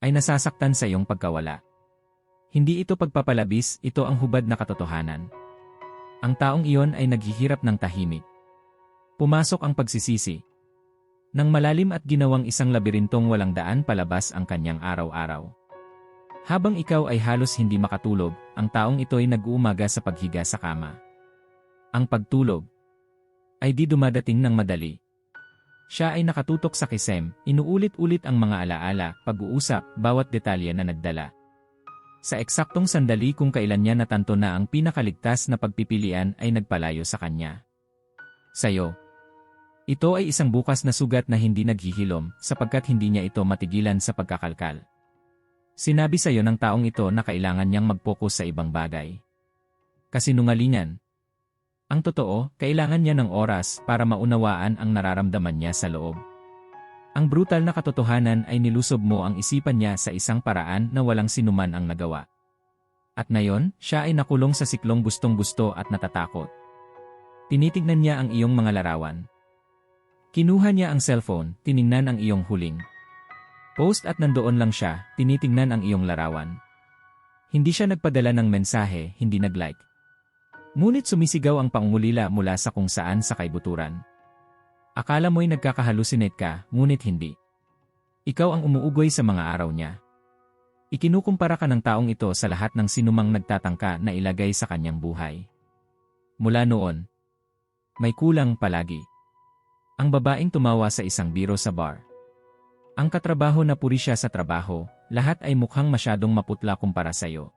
ay nasasaktan sa iyong pagkawala. Hindi ito pagpapalabis, ito ang hubad na katotohanan. Ang taong iyon ay naghihirap ng tahimik. Pumasok ang pagsisisi. Nang malalim at ginawang isang labirintong walang daan palabas ang kanyang araw-araw. Habang ikaw ay halos hindi makatulog, ang taong ito ay nag-uumaga sa paghiga sa kama. Ang pagtulog ay di dumadating ng madali. Siya ay nakatutok sa kisem, inuulit-ulit ang mga alaala, pag-uusap, bawat detalye na nagdala. Sa eksaktong sandali kung kailan niya natanto na ang pinakaligtas na pagpipilian ay nagpalayo sa kanya. Sayo. Ito ay isang bukas na sugat na hindi naghihilom sapagkat hindi niya ito matigilan sa pagkakalkal. Sinabi sa iyo ng taong ito na kailangan niyang mag-focus sa ibang bagay. Kasinungalingan, ang totoo, kailangan niya ng oras para maunawaan ang nararamdaman niya sa loob. Ang brutal na katotohanan ay nilusob mo ang isipan niya sa isang paraan na walang sinuman ang nagawa. At ngayon, siya ay nakulong sa siklong gustong-gusto at natatakot. Tinitignan niya ang iyong mga larawan. Kinuha niya ang cellphone, tiningnan ang iyong huling. Post at nandoon lang siya, tinitingnan ang iyong larawan. Hindi siya nagpadala ng mensahe, hindi nag-like. Ngunit sumisigaw ang pangungulila mula sa kung saan sa kaibuturan. Akala mo'y nagkakahalusinate ka, ngunit hindi. Ikaw ang umuugoy sa mga araw niya. Ikinukumpara ka ng taong ito sa lahat ng sinumang nagtatangka na ilagay sa kanyang buhay. Mula noon, may kulang palagi. Ang babaeng tumawa sa isang biro sa bar. Ang katrabaho na puri siya sa trabaho, lahat ay mukhang masyadong maputla kumpara sa'yo.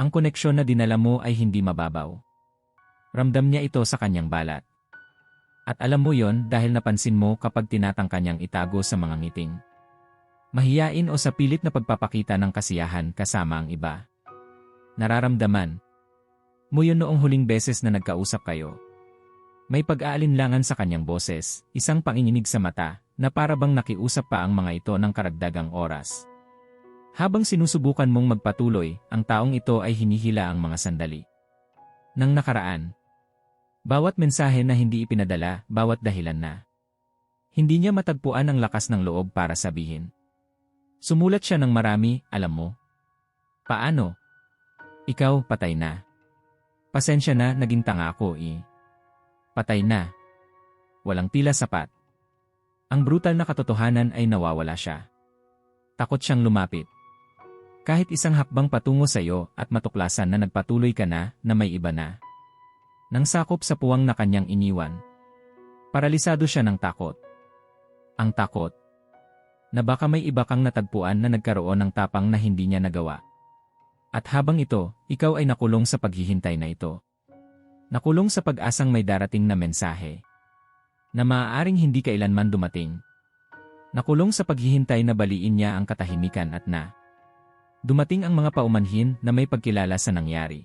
Ang koneksyon na dinala mo ay hindi mababaw. Ramdam niya ito sa kanyang balat. At alam mo yon dahil napansin mo kapag tinatangka niyang itago sa mga ngiting. Mahiyain o sa pilit na pagpapakita ng kasiyahan kasama ang iba. Nararamdaman mo yun noong huling beses na nagkausap kayo. May pag-aalinlangan sa kanyang boses, isang panginginig sa mata, na para bang nakiusap pa ang mga ito ng karagdagang oras. Habang sinusubukan mong magpatuloy, ang taong ito ay hinihila ang mga sandali. Nang nakaraan, bawat mensahe na hindi ipinadala, bawat dahilan na. Hindi niya matagpuan ang lakas ng loob para sabihin. Sumulat siya ng marami, alam mo. Paano? Ikaw, patay na. Pasensya na, naging tanga ako eh. Patay na. Walang tila sapat. Ang brutal na katotohanan ay nawawala siya. Takot siyang lumapit. Kahit isang hakbang patungo sa iyo at matuklasan na nagpatuloy ka na na may iba na. Nang sakop sa puwang na kanyang iniwan. Paralisado siya ng takot. Ang takot. Na baka may iba kang natagpuan na nagkaroon ng tapang na hindi niya nagawa. At habang ito, ikaw ay nakulong sa paghihintay na ito. Nakulong sa pag-asang may darating na mensahe. Na maaaring hindi kailanman dumating. Nakulong sa paghihintay na baliin niya ang katahimikan at na Dumating ang mga paumanhin na may pagkilala sa nangyari.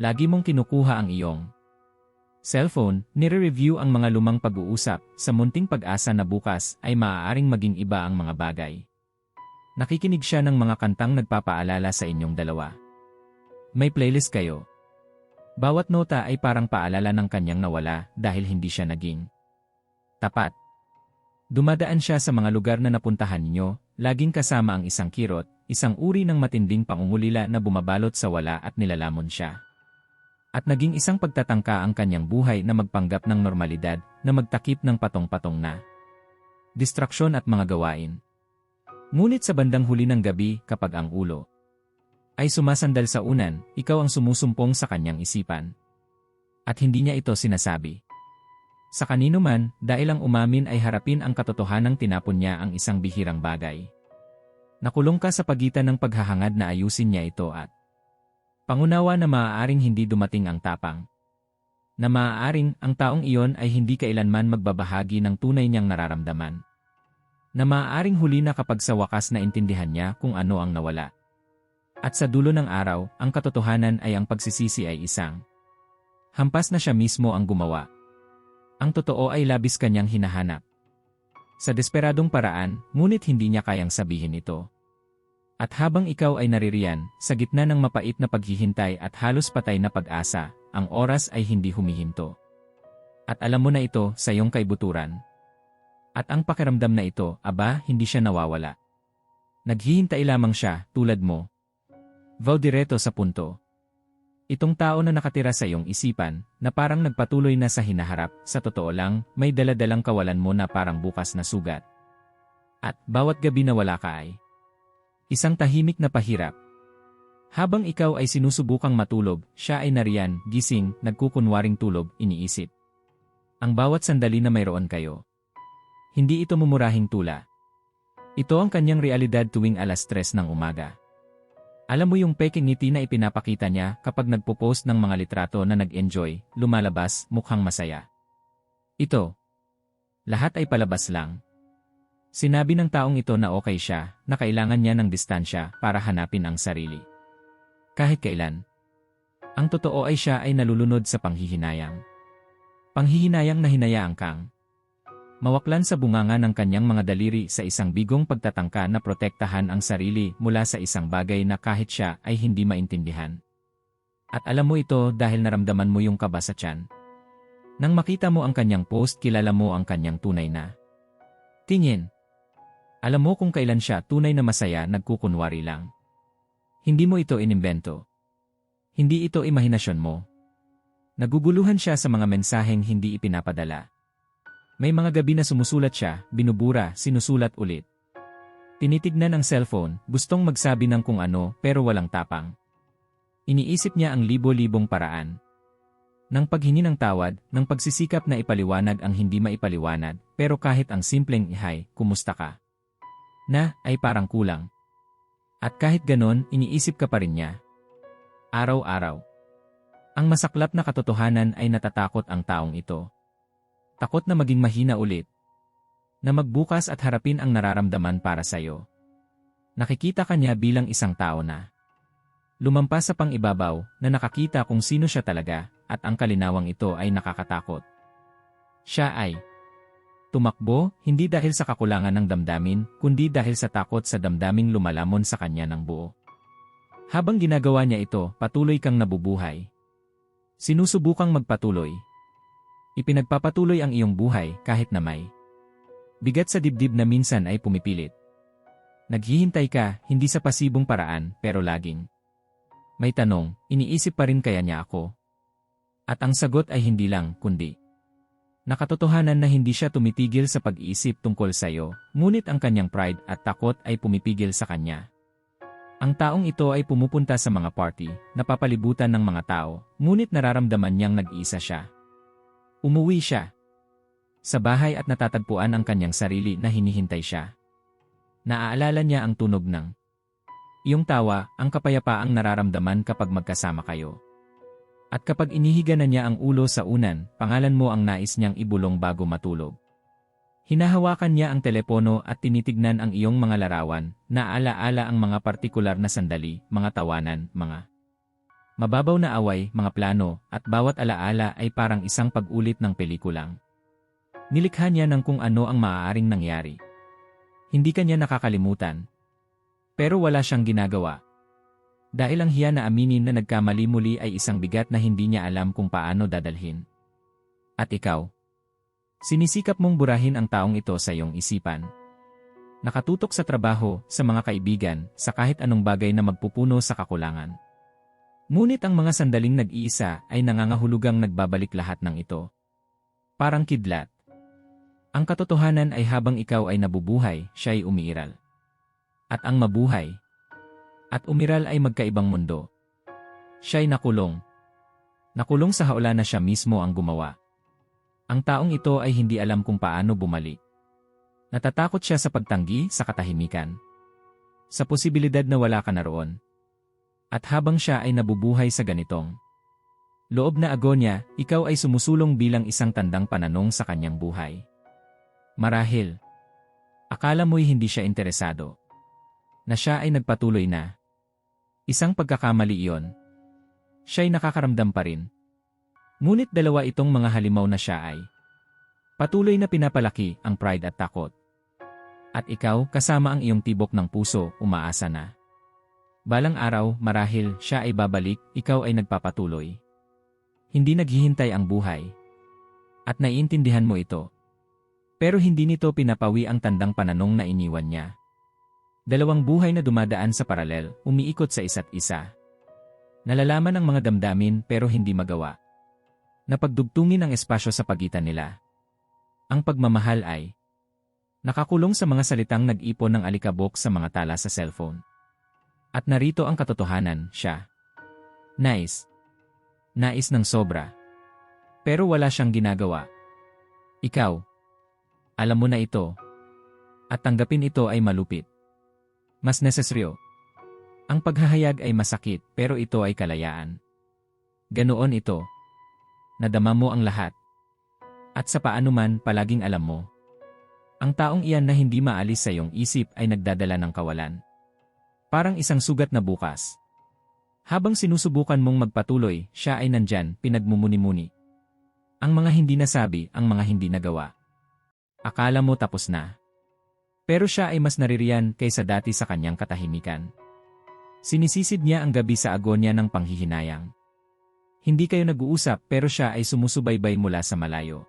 Lagi mong kinukuha ang iyong cellphone, nire-review ang mga lumang pag-uusap, sa munting pag-asa na bukas ay maaaring maging iba ang mga bagay. Nakikinig siya ng mga kantang nagpapaalala sa inyong dalawa. May playlist kayo. Bawat nota ay parang paalala ng kanyang nawala dahil hindi siya naging tapat. Dumadaan siya sa mga lugar na napuntahan niyo, laging kasama ang isang kirot, isang uri ng matinding pangungulila na bumabalot sa wala at nilalamon siya. At naging isang pagtatangka ang kanyang buhay na magpanggap ng normalidad, na magtakip ng patong-patong na distraksyon at mga gawain. Ngunit sa bandang huli ng gabi, kapag ang ulo ay sumasandal sa unan, ikaw ang sumusumpong sa kanyang isipan. At hindi niya ito sinasabi. Sa kanino man, dahil ang umamin ay harapin ang katotohanang tinapon niya ang isang bihirang bagay. Nakulong ka sa pagitan ng paghahangad na ayusin niya ito at pangunawa na maaaring hindi dumating ang tapang. Na maaaring ang taong iyon ay hindi kailanman magbabahagi ng tunay niyang nararamdaman. Na maaaring huli na kapag sa wakas na intindihan niya kung ano ang nawala. At sa dulo ng araw, ang katotohanan ay ang pagsisisi ay isang. Hampas na siya mismo ang gumawa. Ang totoo ay labis kanyang hinahanap. Sa desperadong paraan, ngunit hindi niya kayang sabihin ito. At habang ikaw ay naririyan, sa gitna ng mapait na paghihintay at halos patay na pag-asa, ang oras ay hindi humihinto. At alam mo na ito sa iyong kaibuturan. At ang pakiramdam na ito, aba, hindi siya nawawala. Naghihintay lamang siya, tulad mo. Vow direto sa punto. Itong tao na nakatira sa iyong isipan, na parang nagpatuloy na sa hinaharap, sa totoo lang, may daladalang kawalan mo na parang bukas na sugat. At bawat gabi na wala ka ay isang tahimik na pahirap. Habang ikaw ay sinusubukang matulog, siya ay nariyan, gising, nagkukunwaring tulog, iniisip. Ang bawat sandali na mayroon kayo. Hindi ito mumurahing tula. Ito ang kanyang realidad tuwing alas tres ng umaga. Alam mo yung peking ngiti na ipinapakita niya kapag nagpo-post ng mga litrato na nag-enjoy, lumalabas, mukhang masaya. Ito. Lahat ay palabas lang. Sinabi ng taong ito na okay siya, na kailangan niya ng distansya para hanapin ang sarili. Kahit kailan. Ang totoo ay siya ay nalulunod sa panghihinayang. Panghihinayang na hinayaan kang. Mawaklan sa bunganga ng kanyang mga daliri sa isang bigong pagtatangka na protektahan ang sarili mula sa isang bagay na kahit siya ay hindi maintindihan. At alam mo ito dahil naramdaman mo yung kaba sa tiyan. Nang makita mo ang kanyang post, kilala mo ang kanyang tunay na. Tingin. Alam mo kung kailan siya tunay na masaya nagkukunwari lang. Hindi mo ito inimbento. Hindi ito imahinasyon mo. Naguguluhan siya sa mga mensaheng hindi ipinapadala. May mga gabi na sumusulat siya, binubura, sinusulat ulit. Tinitignan ang cellphone, gustong magsabi ng kung ano pero walang tapang. Iniisip niya ang libo-libong paraan. Nang paghingi ng tawad, ng pagsisikap na ipaliwanag ang hindi maipaliwanag, pero kahit ang simpleng ihay, kumusta ka? Na ay parang kulang. At kahit ganon, iniisip ka pa rin niya. Araw-araw. Ang masaklap na katotohanan ay natatakot ang taong ito. Takot na maging mahina ulit. Na magbukas at harapin ang nararamdaman para sa'yo. Nakikita ka niya bilang isang tao na. Lumampas sa pang-ibabaw na nakakita kung sino siya talaga at ang kalinawang ito ay nakakatakot. Siya ay Tumakbo, hindi dahil sa kakulangan ng damdamin, kundi dahil sa takot sa damdaming lumalamon sa kanya ng buo. Habang ginagawa niya ito, patuloy kang nabubuhay. Sinusubukang magpatuloy. Ipinagpapatuloy ang iyong buhay kahit na may bigat sa dibdib na minsan ay pumipilit. Naghihintay ka, hindi sa pasibong paraan, pero laging. May tanong, iniisip pa rin kaya niya ako? At ang sagot ay hindi lang, kundi. Nakatotohanan na hindi siya tumitigil sa pag-iisip tungkol sa iyo, ngunit ang kanyang pride at takot ay pumipigil sa kanya. Ang taong ito ay pumupunta sa mga party, napapalibutan ng mga tao, ngunit nararamdaman niyang nag-iisa siya. Umuwi siya sa bahay at natatagpuan ang kanyang sarili na hinihintay siya. Naaalala niya ang tunog ng iyong tawa, ang kapayapaang nararamdaman kapag magkasama kayo. At kapag inihiga na niya ang ulo sa unan, pangalan mo ang nais niyang ibulong bago matulog. Hinahawakan niya ang telepono at tinitignan ang iyong mga larawan, naalaala ang mga partikular na sandali, mga tawanan, mga mababaw na away, mga plano, at bawat alaala ay parang isang pag-ulit ng pelikulang. Nilikha niya ng kung ano ang maaaring nangyari. Hindi kanya nakakalimutan. Pero wala siyang ginagawa, dahil ang hiya na aminin na nagkamali muli ay isang bigat na hindi niya alam kung paano dadalhin. At ikaw? Sinisikap mong burahin ang taong ito sa iyong isipan. Nakatutok sa trabaho, sa mga kaibigan, sa kahit anong bagay na magpupuno sa kakulangan. Ngunit ang mga sandaling nag-iisa ay nangangahulugang nagbabalik lahat ng ito. Parang kidlat. Ang katotohanan ay habang ikaw ay nabubuhay, siya ay umiiral. At ang mabuhay, at umiral ay magkaibang mundo. Siya'y nakulong. Nakulong sa haula na siya mismo ang gumawa. Ang taong ito ay hindi alam kung paano bumalik. Natatakot siya sa pagtanggi sa katahimikan. Sa posibilidad na wala ka na roon. At habang siya ay nabubuhay sa ganitong loob na agonya, ikaw ay sumusulong bilang isang tandang pananong sa kanyang buhay. Marahil, akala mo'y hindi siya interesado. Na siya ay nagpatuloy na. Isang pagkakamali iyon. Siya'y nakakaramdam pa rin. Ngunit dalawa itong mga halimaw na siya ay patuloy na pinapalaki ang pride at takot. At ikaw, kasama ang iyong tibok ng puso, umaasa na. Balang araw, marahil, siya ay babalik, ikaw ay nagpapatuloy. Hindi naghihintay ang buhay. At naiintindihan mo ito. Pero hindi nito pinapawi ang tandang pananong na iniwan niya. Dalawang buhay na dumadaan sa paralel, umiikot sa isa't isa. Nalalaman ang mga damdamin pero hindi magawa. Napagdugtungin ang espasyo sa pagitan nila. Ang pagmamahal ay nakakulong sa mga salitang nag-ipon ng alikabok sa mga tala sa cellphone. At narito ang katotohanan, siya. Nice. Nais ng sobra. Pero wala siyang ginagawa. Ikaw. Alam mo na ito. At tanggapin ito ay malupit. Mas nesesaryo. Ang paghahayag ay masakit pero ito ay kalayaan. Ganoon ito. Nadama mo ang lahat. At sa paano man palaging alam mo. Ang taong iyan na hindi maalis sa iyong isip ay nagdadala ng kawalan. Parang isang sugat na bukas. Habang sinusubukan mong magpatuloy, siya ay nandyan, pinagmumuni-muni. Ang mga hindi nasabi, ang mga hindi nagawa. Akala mo tapos na. Pero siya ay mas naririyan kaysa dati sa kanyang katahimikan. Sinisisid niya ang gabi sa agonya ng panghihinayang. Hindi kayo nag-uusap pero siya ay sumusubaybay mula sa malayo.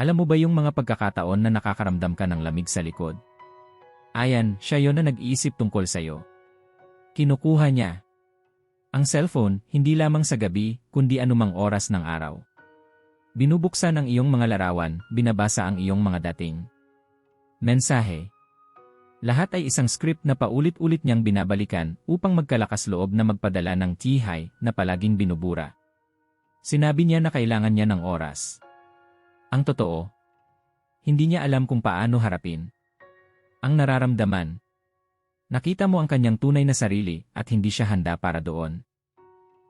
Alam mo ba yung mga pagkakataon na nakakaramdam ka ng lamig sa likod? Ayan, siya yon na nag-iisip tungkol sa'yo. Kinukuha niya. Ang cellphone, hindi lamang sa gabi, kundi anumang oras ng araw. Binubuksan ang iyong mga larawan, binabasa ang iyong mga dating. Mensahe Lahat ay isang script na paulit-ulit niyang binabalikan upang magkalakas loob na magpadala ng tihay na palaging binubura. Sinabi niya na kailangan niya ng oras. Ang totoo, hindi niya alam kung paano harapin. Ang nararamdaman. Nakita mo ang kanyang tunay na sarili at hindi siya handa para doon.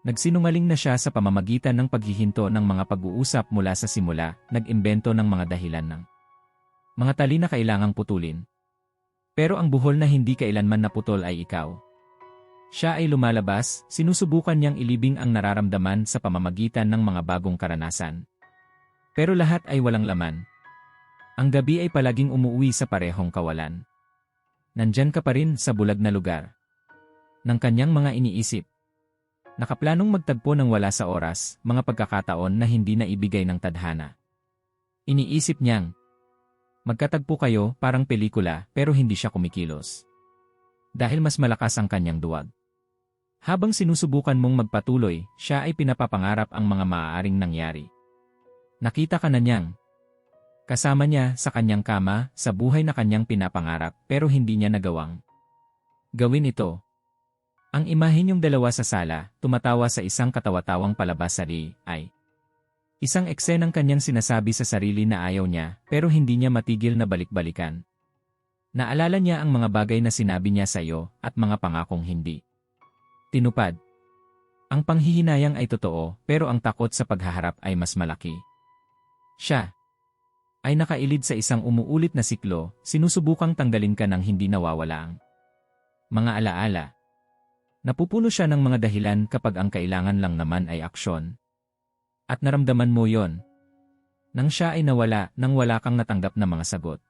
Nagsinungaling na siya sa pamamagitan ng paghihinto ng mga pag-uusap mula sa simula, nag-imbento ng mga dahilan ng mga tali na kailangang putulin. Pero ang buhol na hindi kailanman naputol ay ikaw. Siya ay lumalabas, sinusubukan niyang ilibing ang nararamdaman sa pamamagitan ng mga bagong karanasan. Pero lahat ay walang laman. Ang gabi ay palaging umuwi sa parehong kawalan. Nandyan ka pa rin sa bulag na lugar. Ng kanyang mga iniisip. Nakaplanong magtagpo ng wala sa oras, mga pagkakataon na hindi na ibigay ng tadhana. Iniisip niyang, Magkatagpo kayo parang pelikula pero hindi siya kumikilos. Dahil mas malakas ang kanyang duwag. Habang sinusubukan mong magpatuloy, siya ay pinapapangarap ang mga maaaring nangyari. Nakita ka na niyang. Kasama niya sa kanyang kama, sa buhay na kanyang pinapangarap pero hindi niya nagawang. Gawin ito. Ang imahe niyong dalawa sa sala, tumatawa sa isang katawa-tawang palabas sa ay Isang eksenang kanyang sinasabi sa sarili na ayaw niya, pero hindi niya matigil na balik-balikan. Naalala niya ang mga bagay na sinabi niya sa iyo at mga pangakong hindi. Tinupad. Ang panghihinayang ay totoo, pero ang takot sa paghaharap ay mas malaki. Siya ay nakailid sa isang umuulit na siklo, sinusubukang tanggalin ka ng hindi nawawala ang mga alaala. Napupuno siya ng mga dahilan kapag ang kailangan lang naman ay aksyon. At naramdaman mo yon. Nang siya ay nawala, nang wala kang natanggap na mga sagot.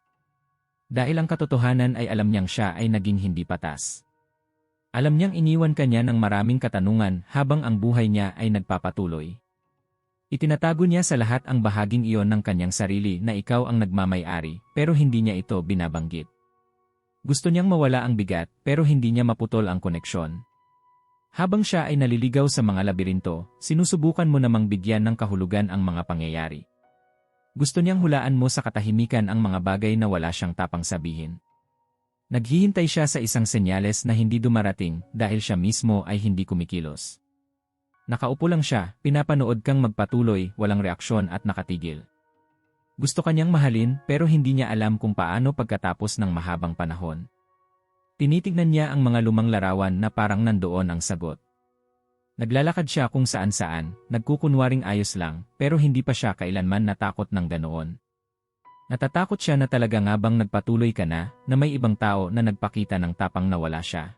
Dahil ang katotohanan ay alam niyang siya ay naging hindi patas. Alam niyang iniwan kanya ng maraming katanungan habang ang buhay niya ay nagpapatuloy. Itinatago niya sa lahat ang bahaging iyon ng kanyang sarili na ikaw ang nagmamay-ari pero hindi niya ito binabanggit. Gusto niyang mawala ang bigat pero hindi niya maputol ang koneksyon. Habang siya ay naliligaw sa mga labirinto, sinusubukan mo namang bigyan ng kahulugan ang mga pangyayari. Gusto niyang hulaan mo sa katahimikan ang mga bagay na wala siyang tapang sabihin. Naghihintay siya sa isang senyales na hindi dumarating dahil siya mismo ay hindi kumikilos. Nakaupo lang siya, pinapanood kang magpatuloy, walang reaksyon at nakatigil. Gusto kanyang mahalin pero hindi niya alam kung paano pagkatapos ng mahabang panahon. Tinitignan niya ang mga lumang larawan na parang nandoon ang sagot. Naglalakad siya kung saan-saan, nagkukunwaring ayos lang, pero hindi pa siya kailanman natakot ng ganoon. Natatakot siya na talaga nga bang nagpatuloy ka na, na may ibang tao na nagpakita ng tapang na wala siya.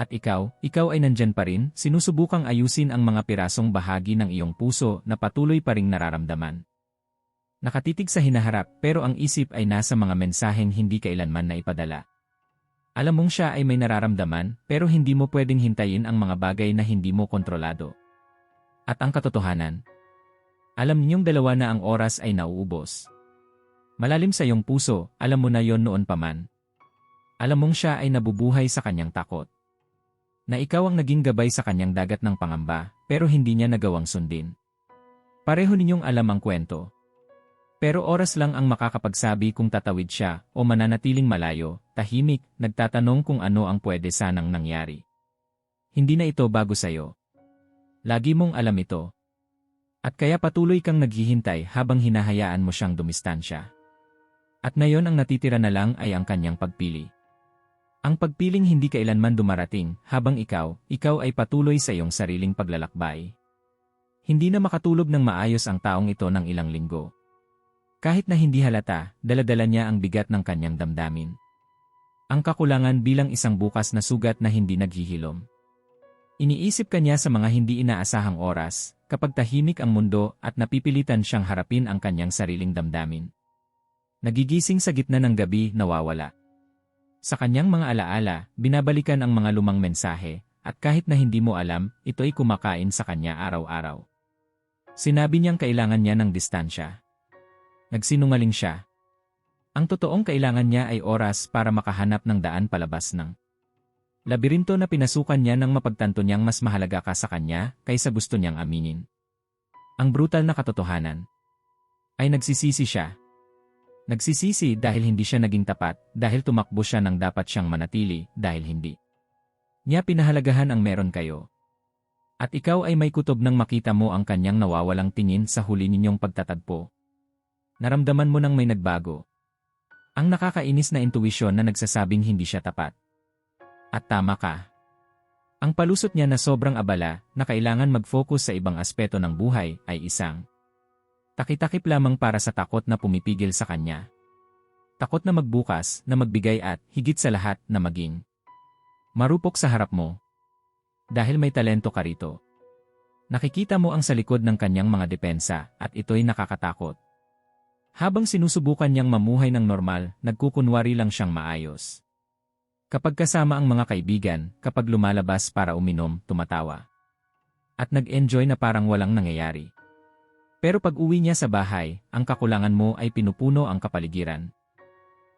At ikaw, ikaw ay nandyan pa rin, sinusubukang ayusin ang mga pirasong bahagi ng iyong puso na patuloy pa ring nararamdaman. Nakatitig sa hinaharap pero ang isip ay nasa mga mensaheng hindi kailanman na ipadala. Alam mong siya ay may nararamdaman, pero hindi mo pwedeng hintayin ang mga bagay na hindi mo kontrolado. At ang katotohanan, alam ninyong dalawa na ang oras ay nauubos. Malalim sa iyong puso, alam mo na yon noon pa man. Alam mong siya ay nabubuhay sa kanyang takot. Na ikaw ang naging gabay sa kanyang dagat ng pangamba, pero hindi niya nagawang sundin. Pareho ninyong alam ang kwento. Pero oras lang ang makakapagsabi kung tatawid siya o mananatiling malayo, tahimik, nagtatanong kung ano ang pwede sanang nangyari. Hindi na ito bago sa'yo. Lagi mong alam ito. At kaya patuloy kang naghihintay habang hinahayaan mo siyang dumistansya. At ngayon ang natitira na lang ay ang kanyang pagpili. Ang pagpiling hindi kailanman dumarating habang ikaw, ikaw ay patuloy sa iyong sariling paglalakbay. Hindi na makatulog ng maayos ang taong ito ng ilang linggo. Kahit na hindi halata, daladala niya ang bigat ng kanyang damdamin. Ang kakulangan bilang isang bukas na sugat na hindi naghihilom. Iniisip kanya sa mga hindi inaasahang oras, kapag tahimik ang mundo at napipilitan siyang harapin ang kanyang sariling damdamin. Nagigising sa gitna ng gabi, nawawala. Sa kanyang mga alaala, binabalikan ang mga lumang mensahe, at kahit na hindi mo alam, ito ay kumakain sa kanya araw-araw. Sinabi niyang kailangan niya ng distansya. Nagsinungaling siya. Ang totoong kailangan niya ay oras para makahanap ng daan palabas ng labirinto na pinasukan niya nang mapagtanto niyang mas mahalaga ka sa kanya kaysa gusto niyang aminin. Ang brutal na katotohanan ay nagsisisi siya Nagsisisi dahil hindi siya naging tapat, dahil tumakbo siya ng dapat siyang manatili, dahil hindi. Niya pinahalagahan ang meron kayo. At ikaw ay may kutob nang makita mo ang kanyang nawawalang tingin sa huli ninyong pagtatagpo. Naramdaman mo nang may nagbago. Ang nakakainis na intuwisyon na nagsasabing hindi siya tapat. At tama ka. Ang palusot niya na sobrang abala na kailangan mag-focus sa ibang aspeto ng buhay ay isang Takitakip lamang para sa takot na pumipigil sa kanya. Takot na magbukas, na magbigay at, higit sa lahat, na maging marupok sa harap mo. Dahil may talento ka rito. Nakikita mo ang sa likod ng kanyang mga depensa at ito'y nakakatakot. Habang sinusubukan niyang mamuhay ng normal, nagkukunwari lang siyang maayos. Kapag kasama ang mga kaibigan, kapag lumalabas para uminom, tumatawa. At nag-enjoy na parang walang nangyayari. Pero pag uwi niya sa bahay, ang kakulangan mo ay pinupuno ang kapaligiran.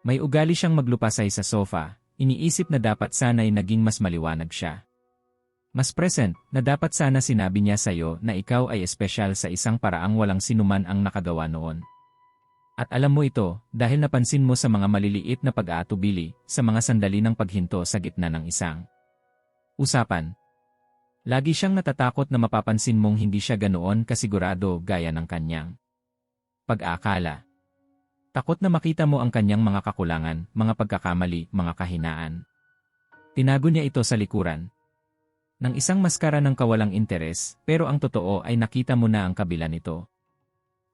May ugali siyang maglupasay sa sofa, iniisip na dapat sana'y naging mas maliwanag siya. Mas present, na dapat sana sinabi niya sa'yo na ikaw ay espesyal sa isang paraang walang sinuman ang nakagawa noon. At alam mo ito, dahil napansin mo sa mga maliliit na pag-aatubili, sa mga sandali ng paghinto sa gitna ng isang usapan, Lagi siyang natatakot na mapapansin mong hindi siya ganoon kasigurado gaya ng kanyang pag-aakala. Takot na makita mo ang kanyang mga kakulangan, mga pagkakamali, mga kahinaan. Tinago niya ito sa likuran. Nang isang maskara ng kawalang interes, pero ang totoo ay nakita mo na ang kabila nito.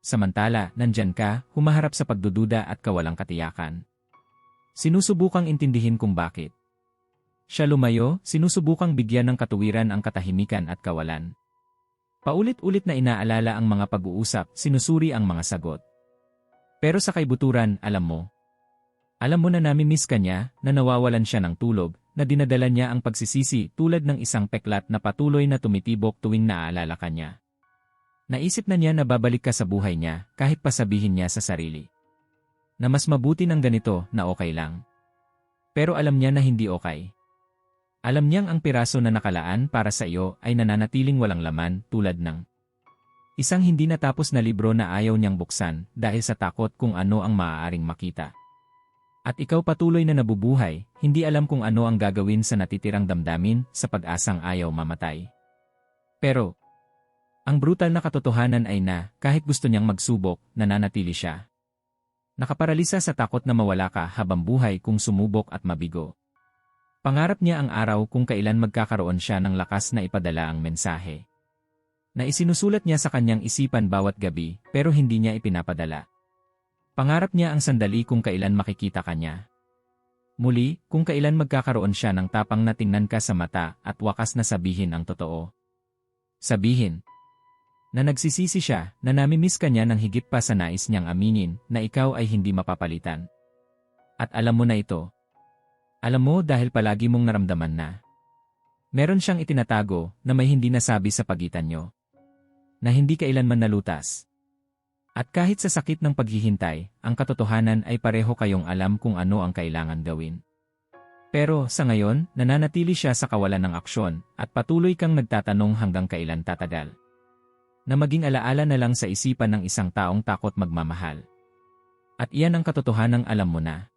Samantala, nandyan ka, humaharap sa pagdududa at kawalang katiyakan. Sinusubukang intindihin kung bakit. Siya lumayo, sinusubukang bigyan ng katuwiran ang katahimikan at kawalan. Paulit-ulit na inaalala ang mga pag-uusap, sinusuri ang mga sagot. Pero sa kaibuturan, alam mo. Alam mo na nami-miss ka niya, na nawawalan siya ng tulog, na dinadala niya ang pagsisisi tulad ng isang peklat na patuloy na tumitibok tuwing naaalala ka niya. Naisip na niya na babalik ka sa buhay niya, kahit pasabihin niya sa sarili. Na mas mabuti ng ganito, na okay lang. Pero alam niya na hindi okay. Alam niyang ang piraso na nakalaan para sa iyo ay nananatiling walang laman tulad ng isang hindi natapos na libro na ayaw niyang buksan dahil sa takot kung ano ang maaaring makita. At ikaw patuloy na nabubuhay, hindi alam kung ano ang gagawin sa natitirang damdamin sa pag-asang ayaw mamatay. Pero, ang brutal na katotohanan ay na, kahit gusto niyang magsubok, nananatili siya. Nakaparalisa sa takot na mawala ka habang buhay kung sumubok at mabigo. Pangarap niya ang araw kung kailan magkakaroon siya ng lakas na ipadala ang mensahe. Na isinusulat niya sa kanyang isipan bawat gabi pero hindi niya ipinapadala. Pangarap niya ang sandali kung kailan makikita kanya. Muli, kung kailan magkakaroon siya ng tapang na tingnan ka sa mata at wakas na sabihin ang totoo. Sabihin na nagsisisi siya na namimiss ka niya ng higit pa sa nais niyang aminin na ikaw ay hindi mapapalitan. At alam mo na ito, alam mo dahil palagi mong naramdaman na. Meron siyang itinatago na may hindi nasabi sa pagitan nyo. Na hindi kailanman nalutas. At kahit sa sakit ng paghihintay, ang katotohanan ay pareho kayong alam kung ano ang kailangan gawin. Pero sa ngayon, nananatili siya sa kawalan ng aksyon at patuloy kang nagtatanong hanggang kailan tatagal. Na maging alaala na lang sa isipan ng isang taong takot magmamahal. At iyan ang katotohanang alam mo na.